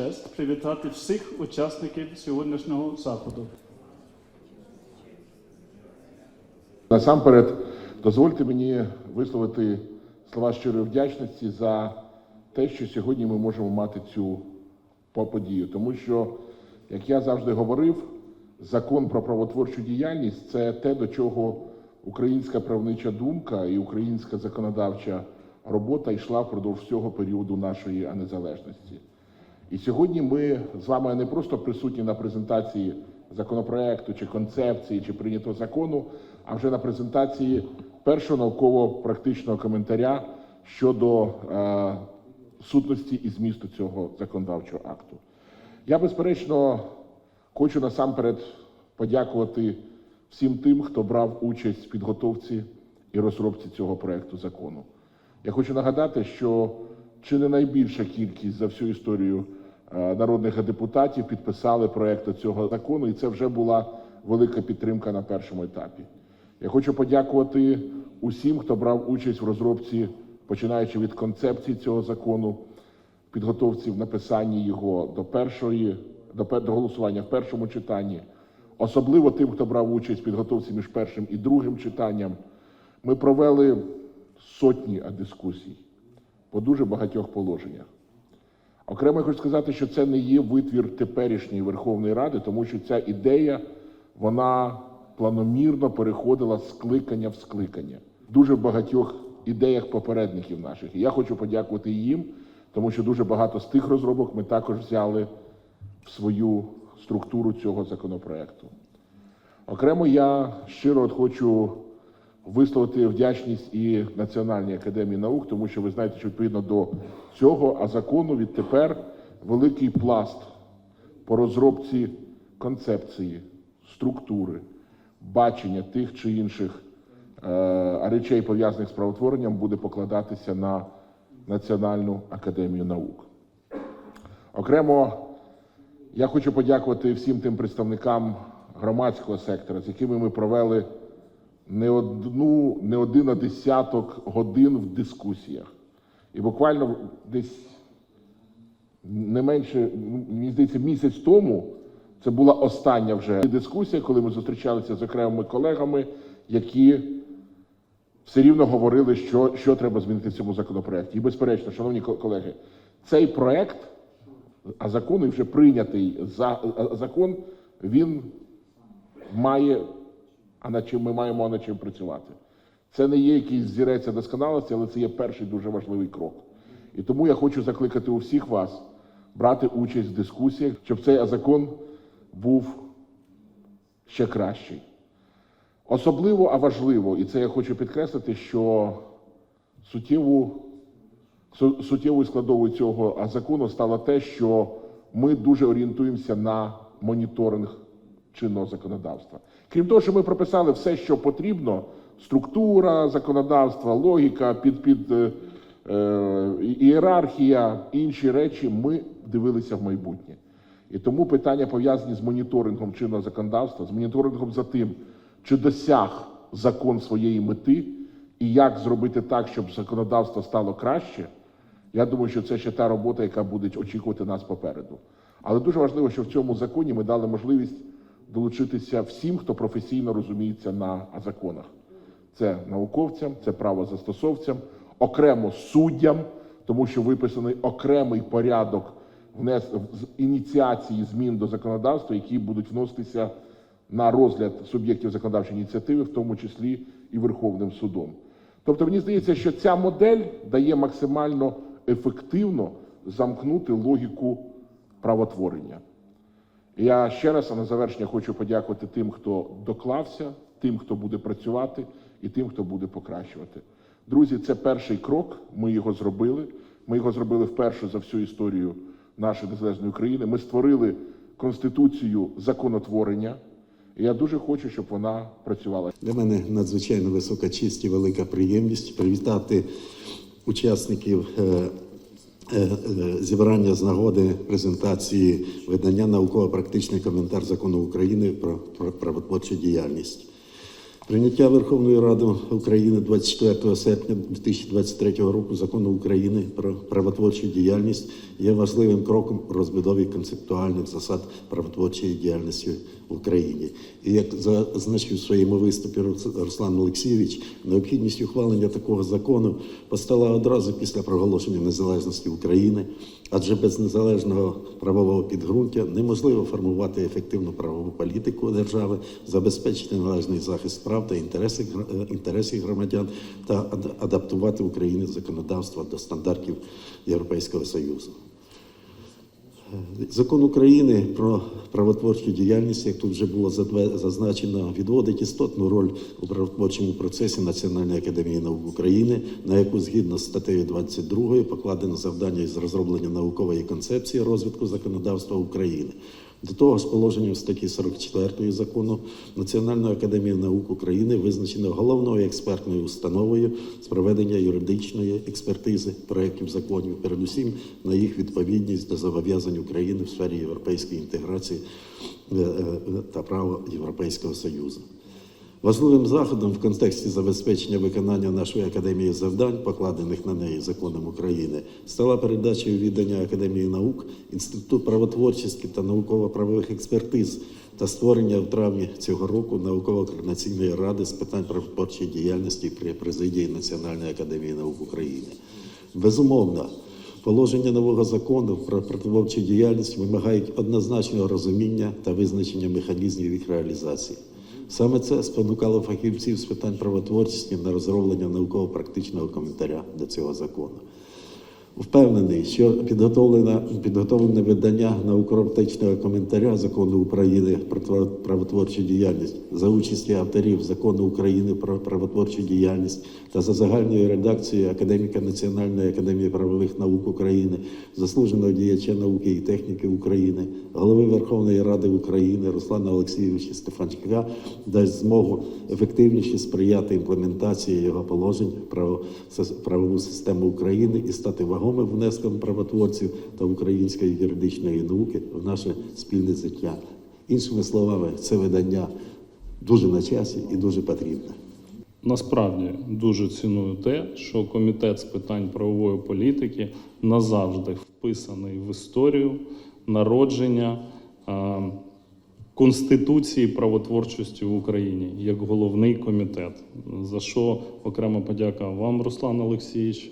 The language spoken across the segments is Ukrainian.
честь привітати всіх учасників сьогоднішнього заходу. Насамперед, дозвольте мені висловити слова щирої вдячності за те, що сьогодні ми можемо мати цю по- подію. Тому що, як я завжди говорив, закон про правотворчу діяльність це те, до чого українська правнича думка і українська законодавча робота йшла впродовж всього періоду нашої незалежності. І сьогодні ми з вами не просто присутні на презентації законопроекту чи концепції чи прийнятого закону, а вже на презентації першого науково-практичного коментаря щодо е, сутності і змісту цього законодавчого акту. Я, безперечно, хочу насамперед подякувати всім тим, хто брав участь в підготовці і розробці цього проекту закону. Я хочу нагадати, що чи не найбільша кількість за всю історію народних депутатів підписали проект цього закону, і це вже була велика підтримка на першому етапі. Я хочу подякувати усім, хто брав участь в розробці, починаючи від концепції цього закону, підготовці в написанні його до першої до, до голосування в першому читанні, особливо тим, хто брав участь в підготовці між першим і другим читанням. Ми провели сотні дискусій по дуже багатьох положеннях. Окремо я хочу сказати, що це не є витвір теперішньої Верховної Ради, тому що ця ідея вона планомірно переходила з скликання в скликання. Дуже в багатьох ідеях попередників наших. І я хочу подякувати їм, тому що дуже багато з тих розробок ми також взяли в свою структуру цього законопроекту. Окремо я щиро хочу висловити вдячність і Національній академії наук, тому що ви знаєте, що відповідно до цього, а закону відтепер великий пласт по розробці концепції, структури, бачення тих чи інших е, речей, пов'язаних з правотворенням, буде покладатися на Національну академію наук. Окремо я хочу подякувати всім тим представникам громадського сектора, з якими ми провели не одну, не один десяток годин в дискусіях. І буквально десь не менше, мені здається, місяць тому це була остання вже дискусія, коли ми зустрічалися з окремими колегами, які все рівно говорили, що, що треба змінити в цьому законопроекті. І безперечно, шановні колеги, цей проект, а закон і вже прийнятий за, закон, він має, а над чим ми маємо над чим працювати. Це не є якийсь зірець досконалості, але це є перший дуже важливий крок. І тому я хочу закликати у всіх вас брати участь в дискусіях, щоб цей закон був ще кращий. Особливо, а важливо, і це я хочу підкреслити, що суттєву, су- суттєвою складовою цього закону стало те, що ми дуже орієнтуємося на моніторинг чинного законодавства. Крім того, що ми прописали все, що потрібно: структура законодавства, логіка, під, під е, е, ієрархія, інші речі, ми дивилися в майбутнє. І тому питання пов'язані з моніторингом чинного законодавства, з моніторингом за тим, чи досяг закон своєї мети, і як зробити так, щоб законодавство стало краще. Я думаю, що це ще та робота, яка буде очікувати нас попереду. Але дуже важливо, що в цьому законі ми дали можливість долучитися всім, хто професійно розуміється на законах. Це науковцям, це правозастосовцям, окремо суддям, тому що виписаний окремий порядок внес ініціації змін до законодавства, які будуть вноситися на розгляд суб'єктів законодавчої ініціативи, в тому числі і Верховним судом. Тобто, мені здається, що ця модель дає максимально ефективно замкнути логіку правотворення. Я ще раз а на завершення хочу подякувати тим, хто доклався, тим, хто буде працювати, і тим, хто буде покращувати. Друзі, це перший крок. Ми його зробили. Ми його зробили вперше за всю історію нашої незалежної України. Ми створили конституцію законотворення. Я дуже хочу, щоб вона працювала. Для мене надзвичайно висока честь і велика приємність привітати учасників е, зібрання з нагоди презентації видання науково-практичний коментар закону України про, про правотворчу діяльність. Прийняття Верховною Радою України 24 серпня 2023 року закону України про правотворчу діяльність є важливим кроком у розбудові концептуальних засад правотворчої діяльності в Україні. І як зазначив в своєму виступі Руслан Олексійович, необхідність ухвалення такого закону постала одразу після проголошення незалежності України, адже без незалежного правового підґрунтя неможливо формувати ефективну правову політику держави, забезпечити належний захист прав та інтересів, гра- е, громадян та ад- адаптувати Україну законодавство до стандартів Європейського Союзу. Закон України про правотворчу діяльність, як тут вже було зазначено, відводить істотну роль у правотворчому процесі Національної академії наук України, на яку згідно з статтею 22 покладено завдання із розроблення наукової концепції розвитку законодавства України. До того з положенням статті 44 закону Національної академії наук України визначено головною експертною установою з проведення юридичної експертизи проєктів законів, передусім на їх відповідність до зобов'язань України в сфері європейської інтеграції е, е, та права Європейського Союзу. Важливим заходом в контексті забезпечення виконання нашої академії завдань, покладених на неї законом України, стала передача віддання Академії наук Інститут правотворчості та науково-правових експертиз та створення в травні цього року науково-координаційної ради з питань правотворчої діяльності при президії Національної академії наук України. Безумовно, Положення нового закону про противорчу діяльність вимагають однозначного розуміння та визначення механізмів їх реалізації. Саме це спонукало фахівців з питань правотворчості на розроблення науково-практичного коментаря до цього закону. Впевнений, що підготовлене, підготовлене видання науково-практичного коментаря закону України про правотворчу діяльність за участі авторів закону України про правотворчу діяльність та за загальною редакцією академіка Національної академії правових наук України, заслуженого діяча науки і техніки України, голови Верховної Ради України Руслана Олексійовича Стефанчука дасть змогу ефективніше сприяти імплементації його положень в правову систему України і стати вагомим внеском правотворців та української юридичної науки в наше спільне життя. Іншими словами, це видання дуже на часі і дуже потрібне. Насправді дуже ціную те, що комітет з питань правової політики назавжди вписаний в історію народження а, Конституції правотворчості в Україні як головний комітет. За що окрема подяка вам, Руслан Олексійович,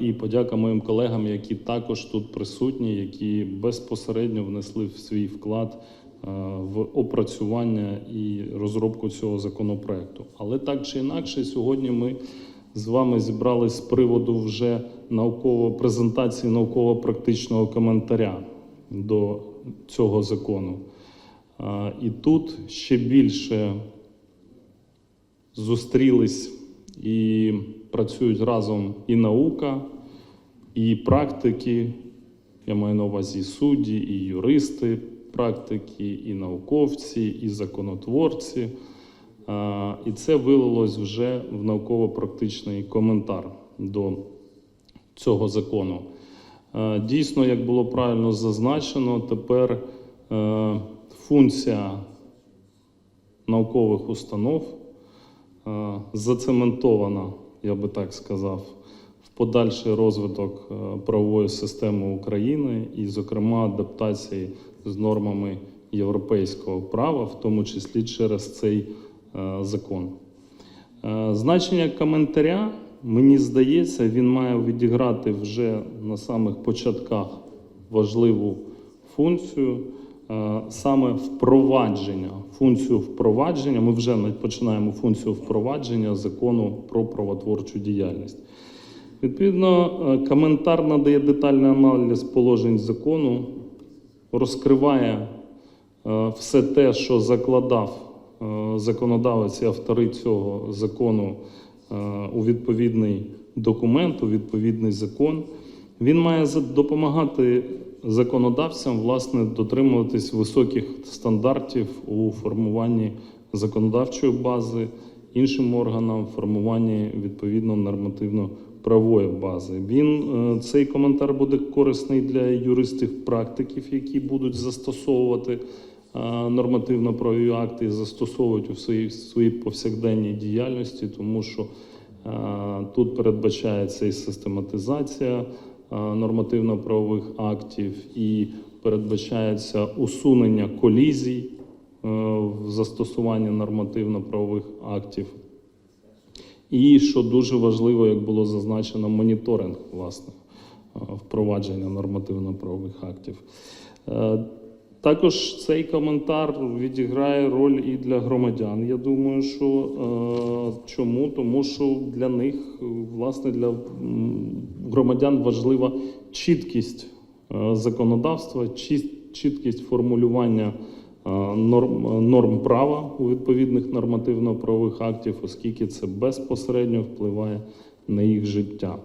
і подяка моїм колегам, які також тут присутні, які безпосередньо внесли свій вклад е, в опрацювання і розробку цього законопроекту. Але так чи інакше, сьогодні ми з вами зібрались з приводу вже науково презентації науково-практичного коментаря до цього закону. Е, І тут ще більше зустрілись і працюють разом і наука, і практики. Я маю на увазі і судді, і юристи, практики, і науковці, і законотворці. І це вилилось вже в науково-практичний коментар до цього закону. Дійсно, як було правильно зазначено, тепер е, функція наукових установ е, зацементована, я би так сказав, в подальший розвиток е, правової системи України і, зокрема, адаптації з нормами європейського права, в тому числі через цей е, закон. Е, Значення коментаря, мені здається, він має відіграти вже на самих початках важливу функцію, саме впровадження, функцію впровадження. Ми вже починаємо функцію впровадження закону про правотворчу діяльність. Відповідно, е, коментар надає детальний аналіз положень закону, розкриває е, все те, що закладав е, законодавець і автори цього закону е, у відповідний документ, у відповідний закон. Він має допомагати законодавцям власне дотримуватись високих стандартів у формуванні законодавчої бази, іншим органам формуванні відповідно нормативно-правової бази. Він е, цей коментар буде корисний для юристів-практиків, які будуть застосовувати е, нормативно-правові акти і застосовують у своїй своїй повсякденній діяльності, тому що е, тут передбачається і систематизація нормативно-правових актів, і передбачається усунення колізій е, в застосуванні нормативно-правових актів. І що дуже важливо, як було зазначено, моніторинг власне е, впровадження нормативно-правових актів. Також цей коментар відіграє роль і для громадян. Я думаю, що е, чому? Тому що для них, власне, для громадян важлива чіткість е, законодавства, чіт- чіткість формулювання е, норм, норм права у відповідних нормативно-правових актів, оскільки це безпосередньо впливає на їх життя.